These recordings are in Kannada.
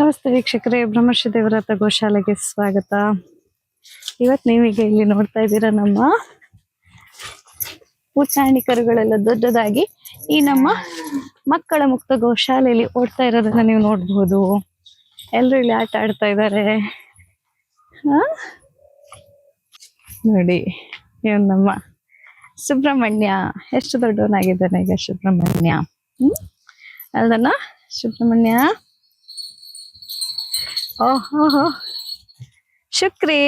ನಮಸ್ತೆ ವೀಕ್ಷಕರೇ ಬ್ರಹ್ಮರ್ಷಿ ದೇವರಾತ ಗೋಶಾಲೆಗೆ ಸ್ವಾಗತ. ಇವತ್ತು ನೀವೀಗ ಇಲ್ಲಿ ನೋಡ್ತಾ ಇದ್ದೀರಾ ನಮ್ಮ ಪುಟಾಣಿ ಕರುಗಳೆಲ್ಲ ದೊಡ್ಡದಾಗಿ ಈ ನಮ್ಮ ಮಕ್ಕಳ ಮುಕ್ತ ಗೋಶಾಲೆಯಲ್ಲಿ ಓಡ್ತಾ ಇರೋದನ್ನ ನೀವು ನೋಡ್ಬೋದು. ಎಲ್ಲರೂ ಇಲ್ಲಿ ಆಟ ಆಡ್ತಾ ಇದ್ದಾರೆ? ನೋಡಿ, ಇವನು ನಮ್ಮ ಸುಬ್ರಹ್ಮಣ್ಯ. ಎಷ್ಟು ದೊಡ್ಡವನಾಗಿದ್ದಾನೆ ಈಗ ಸುಬ್ರಹ್ಮಣ್ಯ? ಹ್ಮ್? ಅಲ್ದನ? ಸುಬ್ರಹ್ಮಣ್ಯ? ಶುಕ್ರಿ.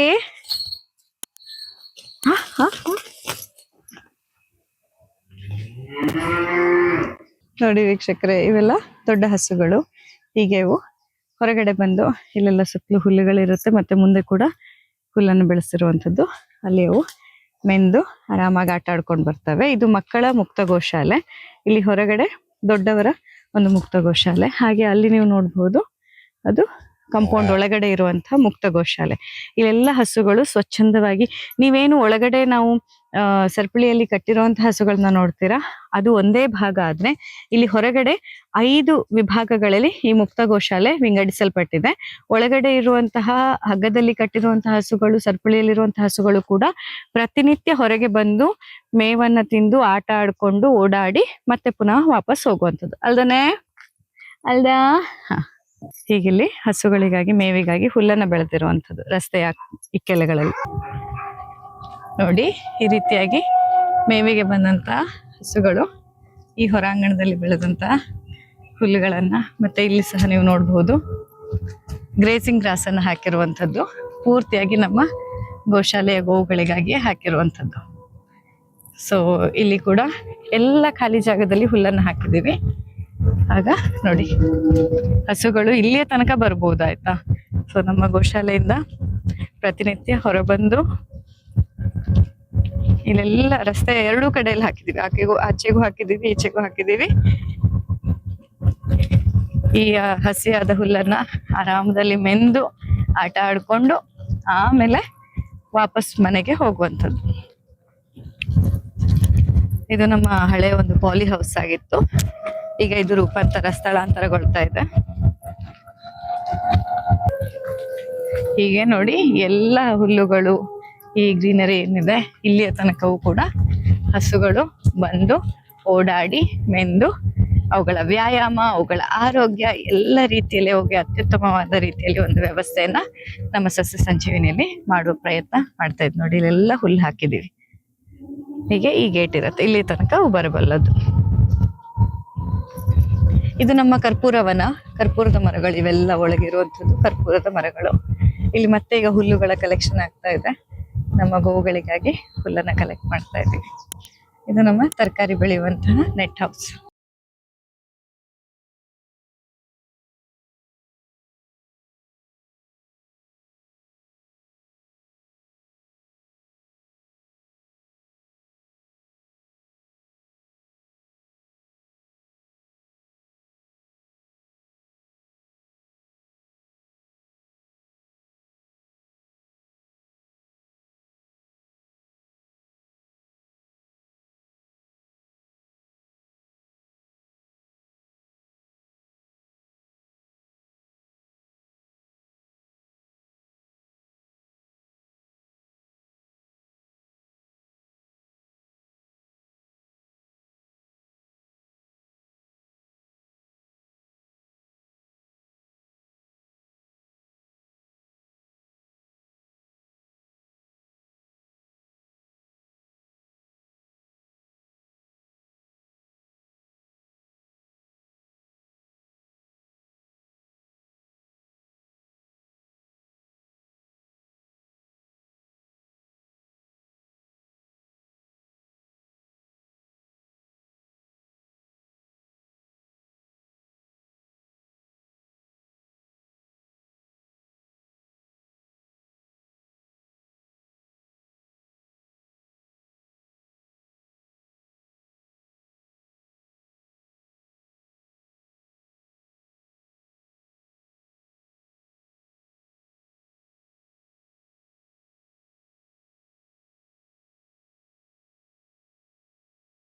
ನೋಡಿ ವೀಕ್ಷಕರೇ, ಇವೆಲ್ಲ ದೊಡ್ಡ ಹಸುಗಳು. ಹೀಗೆ ಇವು. ಹೊರಗಡೆ ಬಂದು ಇಲ್ಲೆಲ್ಲ ಸುತ್ತಲೂ ಹುಲ್ಲುಗಳಿರುತ್ತೆ, ಮತ್ತೆ ಮುಂದೆ ಕೂಡ ಹುಲ್ಲನ್ನು ಬೆಳೆಸಿರುವಂಥದ್ದು. ಅಲ್ಲಿ ಅವು ಮೆಂದು ಆರಾಮಾಗಿ ಆಟ ಆಡ್ಕೊಂಡು ಬರ್ತವೆ. ಇದು ಮಕ್ಕಳ ಮುಕ್ತ ಗೋಶಾಲೆ. ಇಲ್ಲಿ ಹೊರಗಡೆ ದೊಡ್ಡವರ ಒಂದು ಮುಕ್ತ ಗೋಶಾಲೆ. ಹಾಗೆ ಅಲ್ಲಿ ನೀವು ನೋಡ್ಬೋದು ಅದು ಕಾಂಪೌಂಡ್ ಒಳಗಡೆ ಇರುವಂತಹ ಮುಕ್ತ ಗೋಶಾಲೆ. ಇಲ್ಲೆಲ್ಲ ಹಸುಗಳು ಸ್ವಚ್ಛಂದವಾಗಿ ನೀವೇನು ಒಳಗಡೆ ನಾವು ಸರಪಳಿಯಲ್ಲಿ ಕಟ್ಟಿರುವಂತಹ ಹಸುಗಳನ್ನ ನೋಡ್ತೀರಾ? ಅದು ಒಂದೇ ಭಾಗ ಆದ್ರೆ ಇಲ್ಲಿ ಹೊರಗಡೆ ಐದು ವಿಭಾಗಗಳಲ್ಲಿ ಈ ಮುಕ್ತ ಗೋಶಾಲೆ ವಿಂಗಡಿಸಲ್ಪಟ್ಟಿದೆ. ಒಳಗಡೆ ಇರುವಂತಹ ಹಗ್ಗದಲ್ಲಿ ಕಟ್ಟಿರುವಂತಹ ಹಸುಗಳು ಸರಪಳಿಯಲ್ಲಿರುವಂತಹ ಹಸುಗಳು ಕೂಡ ಪ್ರತಿನಿತ್ಯ ಹೊರಗೆ ಬಂದು ಮೇವನ್ನ ತಿಂದು ಆಟ ಆಡ್ಕೊಂಡು ಓಡಾಡಿ ಮತ್ತೆ ಪುನಃ ವಾಪಸ್ ಹೋಗುವಂಥದ್ದು. ಅಲ್ದನೆ? ಅಲ್ದಾ? ಹ. ಹೀಗಿಲ್ಲಿ ಹಸುಗಳಿಗಾಗಿ, ಮೇವಿಗಾಗಿ ಹುಲ್ಲನ್ನ ಬೆಳೆದಿರುವಂಥದ್ದು ರಸ್ತೆಯ ಇಕ್ಕೆಲೆಗಳಲ್ಲಿ ನೋಡಿ, ಈ ರೀತಿಯಾಗಿ ಮೇವಿಗೆ ಬಂದಂತ ಹಸುಗಳು ಈ ಹೊರಾಂಗಣದಲ್ಲಿ ಬೆಳೆದಂತ ಹುಲ್ಲುಗಳನ್ನ ಮತ್ತೆ ಇಲ್ಲಿ ಸಹ ನೀವು ನೋಡಬಹುದು ಗ್ರೇಸಿಂಗ್ ಗ್ರಾಸ್ ಅನ್ನು ಹಾಕಿರುವಂಥದ್ದು, ಪೂರ್ತಿಯಾಗಿ ನಮ್ಮ ಗೋಶಾಲೆಯ ಗೋವುಗಳಿಗಾಗಿ ಹಾಕಿರುವಂಥದ್ದು. ಸೊ ಇಲ್ಲಿ ಕೂಡ ಎಲ್ಲ ಖಾಲಿ ಜಾಗದಲ್ಲಿ ಹುಲ್ಲನ್ನು ಹಾಕಿದ್ದೀವಿ. ಆಗ ನೋಡಿ. ಹಸುಗಳು ಇಲ್ಲಿಯ ತನಕ ಬರ್ಬೋದು ಆಯ್ತಾ ಸೊ ನಮ್ಮ ಗೋಶಾಲೆಯಿಂದ ಪ್ರತಿನಿತ್ಯ ಹೊರಬಂದು ಇಲ್ಲೆಲ್ಲ ರಸ್ತೆ ಎರಡೂ ಕಡೆಯಲ್ಲಿ ಹಾಕಿದೀವಿ. ಆಕೆಗೂ, ಆಚೆಗೂ ಹಾಕಿದೀವಿ, ಈಚೆಗೂ ಹಾಕಿದೀವಿ. ಈ ಹಸಿಯಾದ ಹುಲ್ಲನ್ನ ಆರಾಮದಲ್ಲಿ ಮೆಂದು ಆಟ ಆಡ್ಕೊಂಡು ಆಮೇಲೆ ವಾಪಸ್ ಮನೆಗೆ ಹೋಗುವಂಥದ್ದು. ಇದು ನಮ್ಮ ಹಳೆ ಒಂದು ಪಾಲಿ ಹೌಸ್ ಆಗಿತ್ತು. ಈಗ ಇದು ರೂಪಾಂತರ ಸ್ಥಳಾಂತರಗೊಳ್ತಾ ಇದೆ. ಹೀಗೆ ನೋಡಿ ಎಲ್ಲ ಹುಲ್ಲುಗಳು ಈ ಗ್ರೀನರಿ ಏನಿದೆ, ಇಲ್ಲಿಯ ತನಕವೂ ಕೂಡ ಹಸುಗಳು ಬಂದು ಓಡಾಡಿ ಮೆಂದು ಅವುಗಳ ವ್ಯಾಯಾಮ, ಅವುಗಳ ಆರೋಗ್ಯ ಎಲ್ಲ ರೀತಿಯಲ್ಲಿ ಹೋಗಿ ಅತ್ಯುತ್ತಮವಾದ ರೀತಿಯಲ್ಲಿ ಒಂದು ವ್ಯವಸ್ಥೆಯನ್ನ ನಮ್ಮ ಸಸ್ಯ ಸಂಜೀವಿನಿಯಲ್ಲಿ ಮಾಡುವ ಪ್ರಯತ್ನ ಮಾಡ್ತಾ ಇದ್ ನೋಡಿ, ಇಲ್ಲೆಲ್ಲ ಹುಲ್ಲು ಹಾಕಿದೀವಿ ಹೀಗೆ ಈ ಗೇಟ್ ಇರುತ್ತೆ, ಇಲ್ಲಿ ತನಕ ಬರಬಲ್ಲದು ಇದು ನಮ್ಮ ಕರ್ಪೂರವನ ಕರ್ಪೂರದ ಮರಗಳು ಇವೆಲ್ಲ ಒಳಗಿರುವಂಥದ್ದು ಕರ್ಪೂರದ ಮರಗಳು. ಇಲ್ಲಿ ಮತ್ತೆ ಈಗ ಹುಲ್ಲುಗಳ ಕಲೆಕ್ಷನ್ ಆಗ್ತಾ ಇದೆ. ನಮ್ಮ ಗೋವುಗಳಿಗಾಗಿ ಹುಲ್ಲನ್ನ ಕಲೆಕ್ಟ್ ಮಾಡ್ತಾ ಇದ್ದೀವಿ. ಇದು ನಮ್ಮ ತರಕಾರಿ ಬೆಳೆಯುವಂತಹ ನೆಟ್ ಹೌಸ್